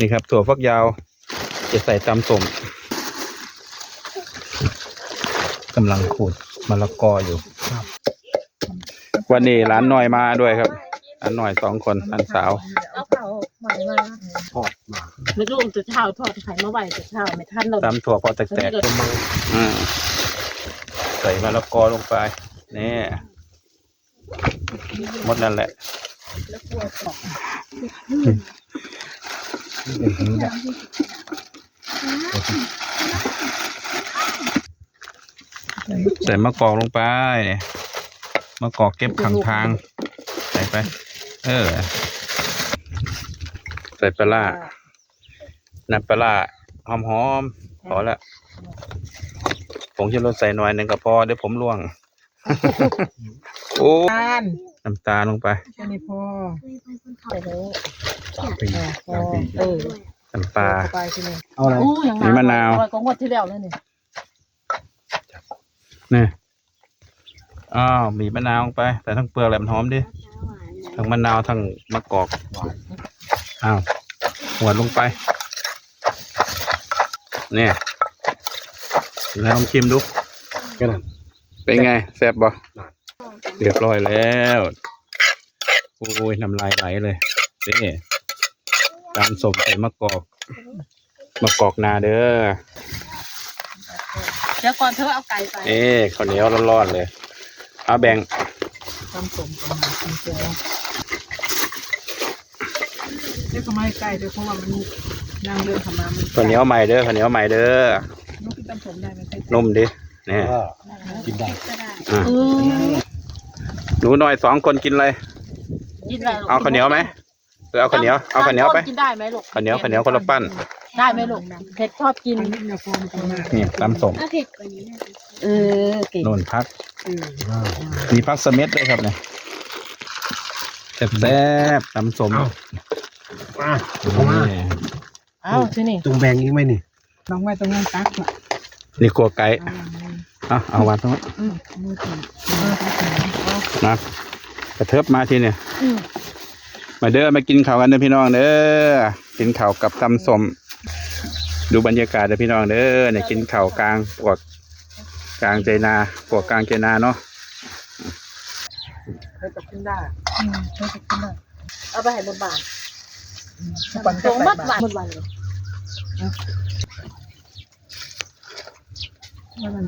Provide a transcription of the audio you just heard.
นี่ครับถั่วฟักยาวจะใส่ตำสมกำลังขูดมะละกออยู่วันนี้ร้านหน่อยมาด้วยครับร้านหน่อยสองคนร้านสาวเอาเผาใหม่มาทอดมาไม่รู้จะเช้าทอดไข่มาไหวจะเช้าไม่ทันเราตำถั่วพอแตกประมาณๆอืมใส่มะละกอลงไปนี่หมดนั่นแหละแล้วกลัวตก อย่างนี้แหละใส่มะกอกลงไปมะกอกเก็บขังทาง ใส่ไป เออ ใส่ปลาร้าน้ำปลาร้าหอมหอมพอละผงชูรสใส่หน่อยหนึ่งก็พอเดี๋ยวผมล่วง โอ้ทานน้ำตาลลงไปแค่นี้พอไปเลยสามปีพอสามปีเออน้ำปลาไปทีนึงเอาอะไรอู้ยังมีมะนาวก็งวดที่แล้วแล้วนี่นี่อ้าวบีบมะนาวลงไป แต่ทั้งเปลือกแหลมนหอมดิทั้งมะนาวทั้งมะกอกหวานอ้าวหัวดลงไป เนี่ยแล้วลองชิมดูแค่นั้น เป็นไงแซ่บบ่ได้เรียบร้อยแล้วโอ้ยน้ำลายไหลเลยนี่ตามสมใส่มะกอกมะกอกนาเด้อเดี๋ยวก่อนเธอเอาไก่ไปเอ๊ข้าวเหนียวร้อนๆเลย เอาแบ่งทำสมประมาณกินเจอเดี๋ยวก็ไม่ไก่เดี๋ยวเพราะว่ามันนั่งเรื่องขมามันข้าวเหนียวใหม่เด้อข้าวเหนียวใหม่เด้อน้องกินตำสมได้ไหม นุ่มดิเนี่ยก็กินได้อะอืมหนูหน่อยสองคนกินอะไรกินอะไรลูกเอาข้าวเหนียวไหมหรือเอาข้าวเหนียวเอาข้าวเหนียวไปกินได้ไหมลูกข้าวเหนียวข้าวเหนียวคนละปั้นได้ไหมลูกเผ็ดชอบกินนี่ตำสมถ้าเผ็ดกว่านี้น่าจะเออเก่งโน่นพักอ่ามีพักเสเม็ดด้วยครับเนี่ยแซ่บๆตำสมเอามาเอามานี่เอาที่นี่ตรงแบงอีกไหมนี่ลองไว้ตรงนั้นตักอะนี่ครัวไก่ อะเอาวางตรงนั้นอืมมือถือนะกระเทิบมาทีเนี่ยอืมมาเด้อมากินข้าวกันเด้อพี่น้องเด้อกินข้าวกับตำสมดูบรรยากาศเด้อพี่น้องเด้อเนี่ยกินข้าวกลางปวกกลางใจนาปวกกลางใจนาเนาะเคยตกขึ้นได้อืมเคยตกขึ้นได้เอาไปให้บนบานปันตรงมัดวันหมดวันเลยแล้วมัน